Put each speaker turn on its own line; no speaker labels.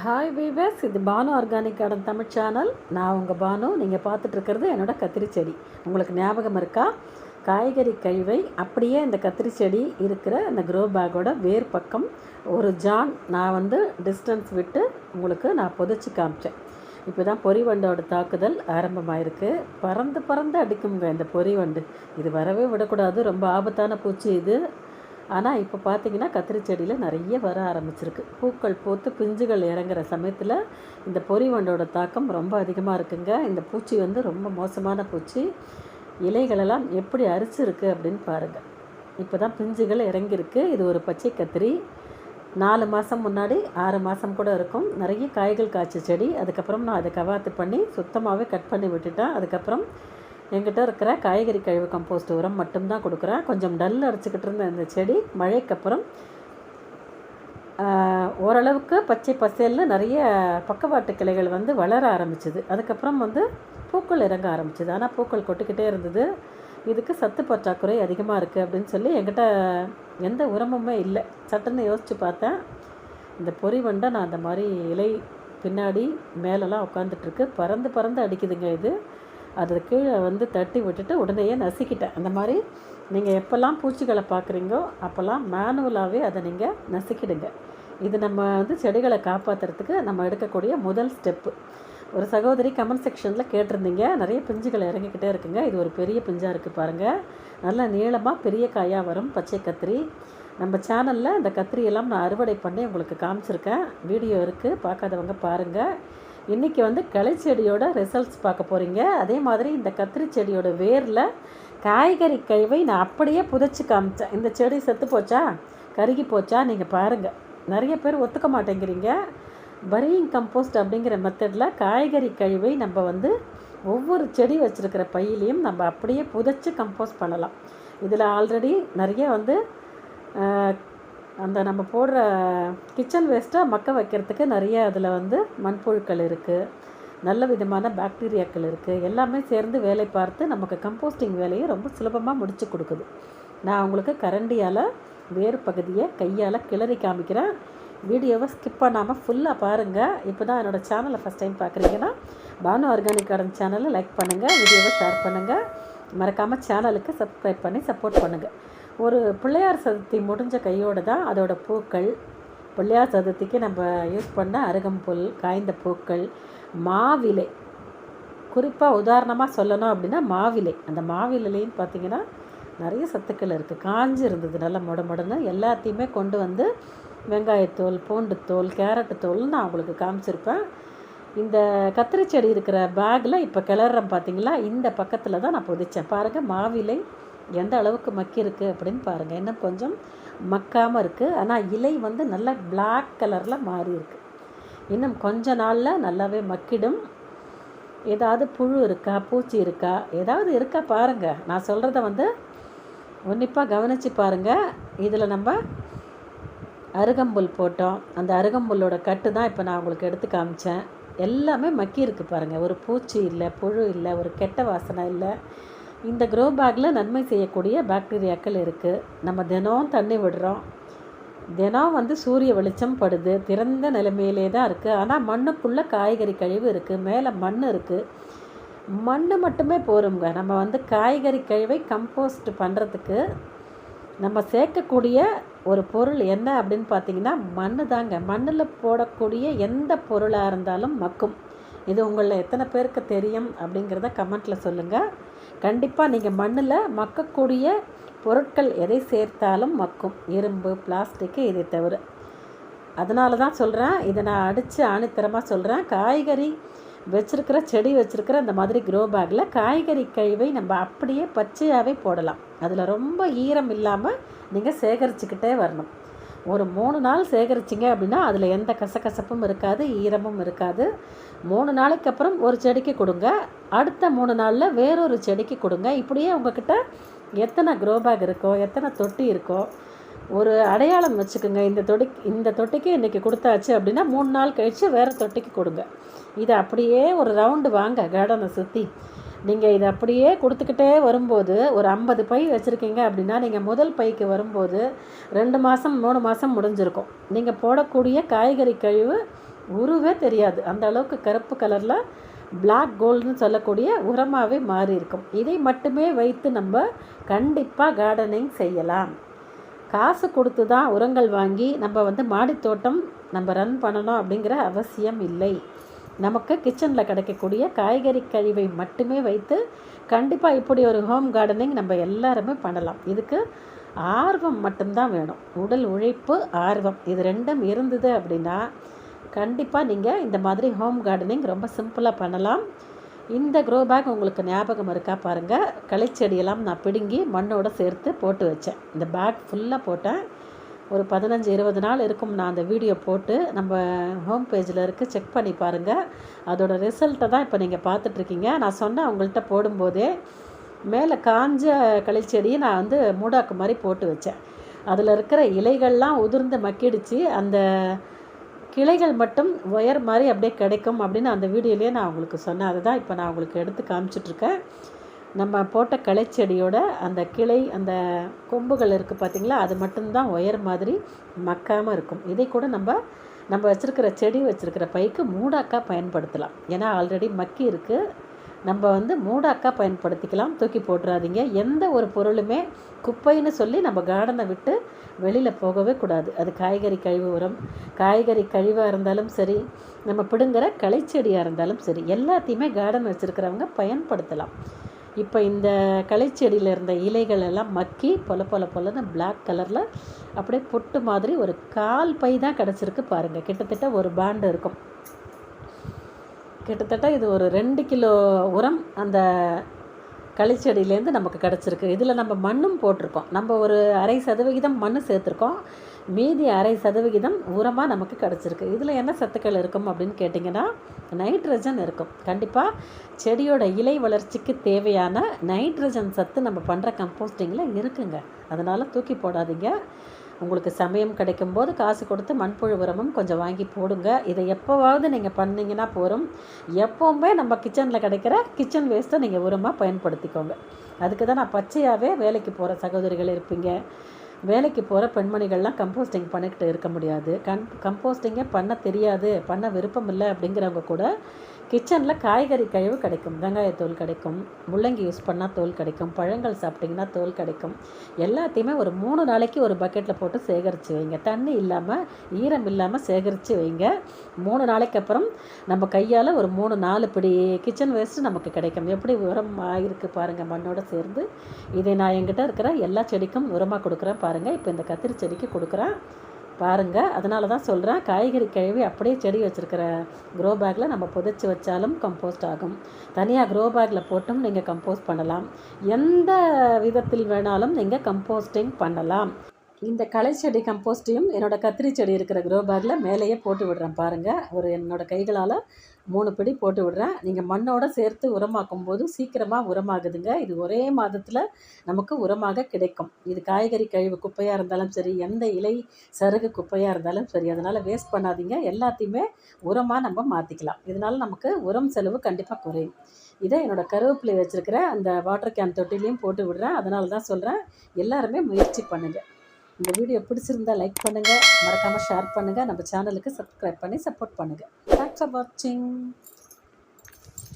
Hi viewers இது Banu organic garden Tamil channel நான் உங்கள் பானு. நீங்கள் பார்த்துட்ருக்கிறது என்னோடய என்னோட கத்திரி செடி. உங்களுக்கு ஞாபகம் இருக்கா? காய்கறி கழிவை அப்படியே இந்த கத்திரி செடி இருக்கிற இந்த க்ரோ பேக்கோட வேர் பக்கம் ஒரு ஜான் நான் வந்து டிஸ்டன்ஸ் விட்டு உங்களுக்கு நான் புதைச்சி காமிச்சேன். இப்போ தான் பொறிவண்டோட தாக்குதல் ஆரம்பமாயிருக்கு. பறந்து பறந்து அடிக்குங்க இந்த பொறிவண்டு இது வரவே விடக்கூடாது. ரொம்ப ஆபத்தான பூச்சி இது. ஆனால் இப்போ பார்த்தீங்கன்னா கத்திரி செடியில் நிறைய வர ஆரம்பிச்சிருக்கு. பூக்கள் பூத்து பிஞ்சுகள் இறங்குற சமயத்தில் இந்த பொறிவண்டோட தாக்கம் ரொம்ப அதிகமாக இருக்குங்க. இந்த பூச்சி வந்து ரொம்ப மோசமான பூச்சி. இலைகளெல்லாம் எப்படி அரிச்சிருக்கு அப்படின்னு பாருங்கள் இப்போ தான் பிஞ்சுகள் இறங்கியிருக்கு. இது ஒரு பச்சை கத்திரி. நாலு மாதம் முன்னாடி ஆறு மாதம் கூட இருக்கும். நிறைய காய்கள் காய்ச்ச செடி. அதுக்கப்புறம் நான் அதை கவாத்து பண்ணி சுத்தமாகவே கட் பண்ணி விட்டுட்டேன். அதுக்கப்புறம் என்கிட்ட இருக்கிற காய்கறி கழிவு கம்போஸ்ட் உரம் மட்டும்தான் கொடுக்குறேன். கொஞ்சம் டல் அடிச்சுக்கிட்டு இருந்த இந்த செடி மழைக்கு அப்புறம் ஓரளவுக்கு பச்சை பசேல்னு நிறைய பக்கவாட்டு கிளைகள் வந்து வளர ஆரம்பிச்சுது. அதுக்கப்புறம் வந்து பூக்கள் இறங்க ஆரம்பிச்சுது. ஆனால் பூக்கள் கொட்டிக்கிட்டே இருந்தது. இதுக்கு சத்து பற்றாக்குறை அதிகமாக இருக்குது அப்படின்னு சொல்லி என்கிட்ட எந்த உரமுமே இல்லை. சட்டுன்னு யோசித்து பார்த்தேன். இந்த பொறி வண்டை நான் அந்த மாதிரி இலை பின்னாடி மேலெல்லாம் உட்காந்துட்ருக்கு பறந்து பறந்து அடிக்குதுங்க இது. அது கீழே வந்து தட்டி விட்டுட்டு உடனேயே நசுக்கிட்டேன். அந்த மாதிரி நீங்கள் எப்போல்லாம் பூச்சிகளை பார்க்குறீங்கோ அப்போல்லாம் மேனுவலாகவே அதை நீங்கள் நசுக்கிடுங்க. இது நம்ம வந்து செடிகளை காப்பாற்றுறதுக்கு நம்ம எடுக்கக்கூடிய முதல் ஸ்டெப்பு ஒரு சகோதரி கமெண்ட் செக்ஷனில் கேட்டிருந்தீங்க. நிறைய பிஞ்சுகள் இறங்கிக்கிட்டே இருக்குங்க. இது ஒரு பெரிய பிஞ்சாக இருக்குது பாருங்கள் நல்ல நீளமாக பெரிய காயாக வரும் பச்சை கத்திரி. நம்ம சேனலில் இந்த கத்திரியெல்லாம் நான் அறுவடை பண்ணி உங்களுக்கு காமிச்சிருக்கேன். வீடியோ இருக்குது பார்க்காதவங்க பாருங்கள் இன்றைக்கி வந்து களை செடியோட ரிசல்ட்ஸ் பார்க்க போகிறீங்க அதே மாதிரி இந்த கத்திரி செடியோட வேரில் காய்கறி கழிவை நான் அப்படியே புதைச்சி காமிச்சேன். இந்த செடி செத்து போச்சா? கருகி போச்சா? நீங்கள் பாருங்கள் நிறைய பேர் ஒத்துக்க மாட்டேங்கிறீங்க. பரியிங் கம்போஸ்ட் அப்படிங்கிற மெத்தடில் காய்கறி கழிவை நம்ம வந்து ஒவ்வொரு செடி வச்சுருக்கிற பையிலையும் நம்ம அப்படியே புதைச்சி கம்போஸ்ட் பண்ணலாம். இதில் ஆல்ரெடி நிறைய வந்து அந்த நம்ம போடுற கிச்சன் வேஸ்ட்டை மக்க வைக்கிறதுக்கு நிறைய அதில் வந்து மண்புழுக்கள் இருக்குது நல்ல விதமான பாக்டீரியாக்கள் இருக்குது எல்லாமே சேர்ந்து வேலை பார்த்து நமக்கு கம்போஸ்டிங் வேலையை ரொம்ப சுலபமாக முடித்து கொடுக்குது. நான் உங்களுக்கு கரண்டியால் வேறு பகுதியை கையால் கிளறி காமிக்கிறேன். வீடியோவை ஸ்கிப் பண்ணாமல் ஃபுல்லாக பாருங்கள் இப்போ தான் என்னோடய சேனலை ஃபஸ்ட் டைம் பார்க்குறீங்கன்னா பானு ஆர்கானிக் கார்டன் சேனலை லைக் பண்ணுங்கள் வீடியோவை ஷேர் பண்ணுங்கள் மறக்காமல் சேனலுக்கு சப்ஸ்கிரைப் பண்ணி சப்போர்ட் பண்ணுங்கள் ஒரு பிள்ளையார் சதுர்த்தி முடிஞ்ச கையோடு தான் அதோட பூக்கள். பிள்ளையார் சதுர்த்திக்கு நம்ம யூஸ் பண்ண அருகம்புல் காய்ந்த பூக்கள் மாவிலை. குறிப்பாக உதாரணமாக சொல்லணும் அப்படின்னா மாவிலை. அந்த மாவிலைன்னு பார்த்தீங்கன்னா நிறைய சத்துக்கள் இருக்குது காஞ்சி இருந்தது நல்லா முட முடன்னு எல்லாத்தையுமே கொண்டு வந்து வெங்காயத்தோல் பூண்டுத்தோல் கேரட்டு தோல் நான் உங்களுக்கு காமிச்சிருப்பேன். இந்த கத்திரி செடி இருக்கிற பேக்கில் இப்போ கிளறேன் பார்த்தீங்களா? இந்த பக்கத்தில் தான் நான் புதைச்சேன். பாருங்கள் மாவிலை எந்த அளவுக்கு மக்கி இருக்குது அப்படின்னு பாருங்கள் இன்னும் கொஞ்சம் மக்காமல் இருக்குது ஆனால் இலை வந்து நல்லா பிளாக் கலரில் மாறி இருக்குது இன்னும் கொஞ்ச நாளில் நல்லாவே மக்கிடும். ஏதாவது புழு இருக்கா பூச்சி இருக்கா ஏதாவது இருக்கா பாருங்கள் நான் சொல்கிறத வந்து உன்னிப்பாக கவனித்து பாருங்கள் இதில் நம்ம அருகம்புல் போட்டோம். அந்த அருகம்புல்லோட கட்டு தான் இப்போ நான் உங்களுக்கு எடுத்து காமிச்சேன். எல்லாமே மக்கி இருக்குது பாருங்கள் ஒரு பூச்சி இல்லை புழு இல்லை ஒரு கெட்ட வாசனை இல்லை. இந்த க்ரோ பேக்கில் நன்மை செய்யக்கூடிய பாக்டீரியாக்கள் இருக்குது நம்ம தினம் தண்ணி விடுறோம். தினம் வந்து சூரிய வெளிச்சம் படுது. திறந்த நிலைமையிலே தான் இருக்குது ஆனால் மண்ணுக்குள்ளே காய்கறி கழிவு இருக்குது மேலே மண் இருக்குது மண் மட்டுமே போருங்க நம்ம வந்து காய்கறி கழிவை கம்போஸ்ட் பண்ணுறதுக்கு நம்ம சேர்க்கக்கூடிய ஒரு பொருள் என்ன அப்படின்னு பார்த்தீங்கன்னா மண் தாங்க. மண்ணில் போடக்கூடிய எந்த பொருளாக இருந்தாலும் மக்கும். இது உங்களில் எத்தனை பேருக்கு தெரியும் அப்படிங்கிறத கமெண்ட்டில் சொல்லுங்கள் கண்டிப்பாக நீங்கள் மண்ணில் மக்கக்கூடிய பொருட்கள் எதை சேர்த்தாலும் மக்கும். இரும்பு பிளாஸ்டிக்கு இதை தவிர. அதனால தான் சொல்கிறேன் இதை நான் அடித்து ஆணித்தரமாக சொல்கிறேன் காய்கறி வச்சுருக்கிற செடி வச்சுருக்கிற அந்த மாதிரி க்ரோ பேக்கில் காய்கறி கழிவை நம்ம அப்படியே பச்சையாகவே போடலாம். அதில் ரொம்ப ஈரம் இல்லாமல் நீங்கள் சேகரிச்சுக்கிட்டே வரணும். ஒரு மூணு நாள் சேகரிச்சிங்க அப்படின்னா அதில் எந்த கசகசப்பும் இருக்காது ஈரமும் இருக்காது. மூணு நாளைக்கு அப்புறம் ஒரு செடிக்கு கொடுங்க. அடுத்த மூணு நாளில் வேறொரு செடிக்கு கொடுங்க. இப்படியே உங்ககிட்ட எத்தனை க்ரோ பேக் இருக்கோ எத்தனை தொட்டி இருக்கோ ஒரு அடையாளம் வச்சுக்கோங்க. இந்த தொட்டி இந்த தொட்டிக்கு இன்றைக்கி கொடுத்தாச்சு அப்படின்னா மூணு நாள் கழித்து வேறு தொட்டிக்கு கொடுங்க. இதை அப்படியே ஒரு ரவுண்டு வாங்க கார்டனை சுற்றி நீங்கள் இதை அப்படியே கொடுத்துக்கிட்டே வரும்போது ஒரு ஐம்பது பை வச்சுருக்கீங்க அப்படின்னா நீங்கள் முதல் பைக்கு வரும்போது ரெண்டு மாதம் மூணு மாதம் முடிஞ்சிருக்கும். நீங்கள் போடக்கூடிய காய்கறி கழிவு உருவே தெரியாது. அந்த அளவுக்கு கருப்பு கலரில் பிளாக் கோல்டுன்னு சொல்லக்கூடிய உரமாகவே மாறி இருக்கும் இதை மட்டுமே வைத்து நம்ம கண்டிப்பாக கார்டனிங் செய்யலாம். காசு கொடுத்து தான் உரங்கள் வாங்கி நம்ம வந்து மாடித்தோட்டம் நம்ம ரன் பண்ணணும் அப்படிங்கிற அவசியம் இல்லை. நமக்கு கிச்சனில் கிடைக்கக்கூடிய காய்கறி கழிவை மட்டுமே வைத்து கண்டிப்பாக இப்படி ஒரு ஹோம் கார்டனிங் நம்ம எல்லாருமே பண்ணலாம். இதுக்கு ஆர்வம் மட்டும்தான் வேணும். உடல் உழைப்பு ஆர்வம். இது ரெண்டும் இருந்தது அப்படின்னா கண்டிப்பாக நீங்கள் இந்த மாதிரி ஹோம் கார்டனிங் ரொம்ப சிம்பிளாக பண்ணலாம். இந்த க்ரோ பேக் உங்களுக்கு ஞாபகம் இருக்கா பாருங்கள் களைச்செடியெல்லாம் நான் பிடுங்கி மண்ணோடு சேர்த்து போட்டு வச்சேன். இந்த பேக் ஃபுல்லாக போட்டேன். ஒரு பதினஞ்சு இருபது நாள் இருக்கும் நான் அந்த வீடியோ போட்டு நம்ம ஹோம் பேஜில் இருக்குது செக் பண்ணி பாருங்கள் அதோட ரிசல்ட்டை தான் இப்போ நீங்கள் பார்த்துட்ருக்கீங்க. நான் சொன்னேன் உங்கள்கிட்ட போடும்போதே மேலே காஞ்ச களிச்செடியை நான் வந்து மூடாக்கு மாதிரி போட்டு வச்சேன். அதில் இருக்கிற இலைகள்லாம் உதிர்ந்து மக்கிடுச்சு. அந்த கிளைகள் மட்டும் ஒயர் மாதிரி அப்படியே கிடைக்கும் அப்படின்னு அந்த வீடியோலேயே நான் உங்களுக்கு சொன்னேன். அதுதான் இப்போ நான் உங்களுக்கு எடுத்து காமிச்சிட்ருக்கேன். நம்ம போட்ட களைச்செடியோட அந்த கிளை அந்த கொம்புகள் இருக்குது பார்த்திங்களா அது மட்டும்தான் ஒயர் மாதிரி மக்காமல் இருக்கும். இதை கூட நம்ம நம்ம வச்சுருக்கிற செடி வச்சுருக்கிற பைக்கு மூடாக்காக பயன்படுத்தலாம். ஏன்னா ஆல்ரெடி மக்கி இருக்குது நம்ம வந்து மூடாக்கா பயன்படுத்திக்கலாம். தூக்கி போட்டுறாதீங்க. எந்த ஒரு பொருளுமே குப்பைன்னு சொல்லி நம்ம கார்டனை விட்டு வெளியில் போகவே கூடாது. அது காய்கறி கழிவு உரம். காய்கறி கழிவாக இருந்தாலும் சரி நம்ம பிடுங்குற களைச்செடியாக இருந்தாலும் சரி எல்லாத்தையுமே கார்டன் வச்சுருக்கிறவங்க பயன்படுத்தலாம். இப்போ இந்த களைச்செடியில் இருந்த இலைகள் எல்லாம் மக்கி பொல பொல பொலன்னு பிளாக் கலரில் அப்படியே பொட்டு மாதிரி ஒரு கால் பை தான் கிடச்சிருக்கு பாருங்கள் கிட்டத்தட்ட ஒரு பேண்டு இருக்கும். கிட்டத்தட்ட இது ஒரு ரெண்டு கிலோ உரம் அந்த களிச்செடியிலேருந்து நமக்கு கிடச்சிருக்கு. இதில் நம்ம மண்ணும் போட்டிருக்கோம். நம்ம ஒரு அரை சதவிகிதம் மண் சேர்த்துருக்கோம். மீதி அரை சதவிகிதம் உரமாக நமக்கு கிடச்சிருக்கு. இதில் என்ன சத்துக்கள் இருக்கும் அப்படின்னு கேட்டிங்கன்னா நைட்ரஜன் இருக்கும். கண்டிப்பாக செடியோட இலை வளர்ச்சிக்கு தேவையான நைட்ரஜன் சத்து நம்ம பண்ணுற கம்போஸ்டிங்கில் இருக்குங்க. அதனால் தூக்கி போடாதீங்க. உங்களுக்கு சமயம் கிடைக்கும்போது காசு கொடுத்து மண்புழு உரமும் கொஞ்சம் வாங்கி போடுங்க. இதை எப்போவாவது நீங்கள் பண்ணிங்கன்னா போகிறோம் எப்போவுமே நம்ம கிச்சனில் கிடைக்கிற கிச்சன் வேஸ்ட்டை நீங்கள் உரமாக பயன்படுத்திக்கோங்க. அதுக்கு தான் நான் பச்சையாகவே வேலைக்கு போகிற சகோதரிகள் இருப்பீங்க. வேலைக்கு போகிற பெண்மணிகள்லாம் கம்போஸ்டிங் பண்ணிக்கிட்டு இருக்க முடியாது. கம் கம்போஸ்டிங்கே பண்ண தெரியாது. பண்ண விருப்பம் இல்லை அப்படிங்கிறவங்க கூட கிச்சனில் காய்கறி கழிவு கிடைக்கும் வெங்காயத்தோல் கிடைக்கும் முள்ளங்கி யூஸ் பண்ணால் தோல் கிடைக்கும் பழங்கள் சாப்பிட்டிங்கன்னா தோல் கிடைக்கும். எல்லாத்தையுமே ஒரு மூணு நாளைக்கு ஒரு பக்கெட்டில் போட்டு சேகரித்து வைங்க. தண்ணி இல்லாமல் ஈரம் இல்லாமல் சேகரித்து வைங்க. மூணு நாளைக்கு அப்புறம் நம்ம கையால் ஒரு மூணு நாலு பிடி கிச்சன் வேஸ்ட்டு நமக்கு கிடைக்கும். எப்படி உரம் ஆகிருக்கு பாருங்கள் மண்ணோடு சேர்ந்து. இதை நான் என்கிட்ட இருக்கிற எல்லா செடிக்கும் உரமாக கொடுக்குறேன் பாருங்கள் இப்போ இந்த கத்திரி செடிக்கு கொடுக்குறேன். பாருங்கள் அதனால தான் சொல்கிறேன் காய்கறி கழுவி அப்படியே செடி வச்சுருக்கிற க்ரோ பேக்கில் நம்ம புதைச்சி வச்சாலும் கம்போஸ்ட் ஆகும். தனியாக க்ரோ பேக்கில் போட்டும் நீங்கள் கம்போஸ்ட் பண்ணலாம். எந்த விதத்தில் வேணாலும் நீங்கள் கம்போஸ்டிங் பண்ணலாம். இந்த களை செடி கம்போஸ்ட்டையும் என்னோடய கத்திரி செடி இருக்கிற க்ரோ பேக்கில் மேலேயே போட்டு விடுறேன் பாருங்கள் ஒரு என்னோடய கைகளால் மூணு பிடி போட்டு விடுறேன். நீங்கள் மண்ணோட சேர்த்து உரமாக்கும் போது சீக்கிரமாக உரமாகுதுங்க. இது ஒரே மாதத்தில் நமக்கு உரமாக கிடைக்கும். இது காய்கறி கழிவு குப்பையாக இருந்தாலும் சரி எந்த இலை சருகு குப்பையாக இருந்தாலும் சரி அதனால் வேஸ்ட் பண்ணாதீங்க. எல்லாத்தையுமே உரமாக நம்ம மாற்றிக்கலாம் இதனால் நமக்கு உரம் செலவு கண்டிப்பாக குறையும். இதை என்னோடய கருவேப்பிலை வச்சுருக்கிற அந்த வாட்டர் கேன் தொட்டிலையும் போட்டு விடுறேன். அதனால தான் சொல்கிறேன் எல்லாருமே முயற்சி பண்ணுங்கள் இந்த வீடியோ பிடிச்சிருந்தா லைக் பண்ணுங்கள் மறக்காமல் ஷேர் பண்ணுங்கள் நம்ம சேனலுக்கு சப்ஸ்கிரைப் பண்ணி சப்போர்ட் பண்ணுங்கள் தேங்க்ஸ் ஃபார் வாட்சிங்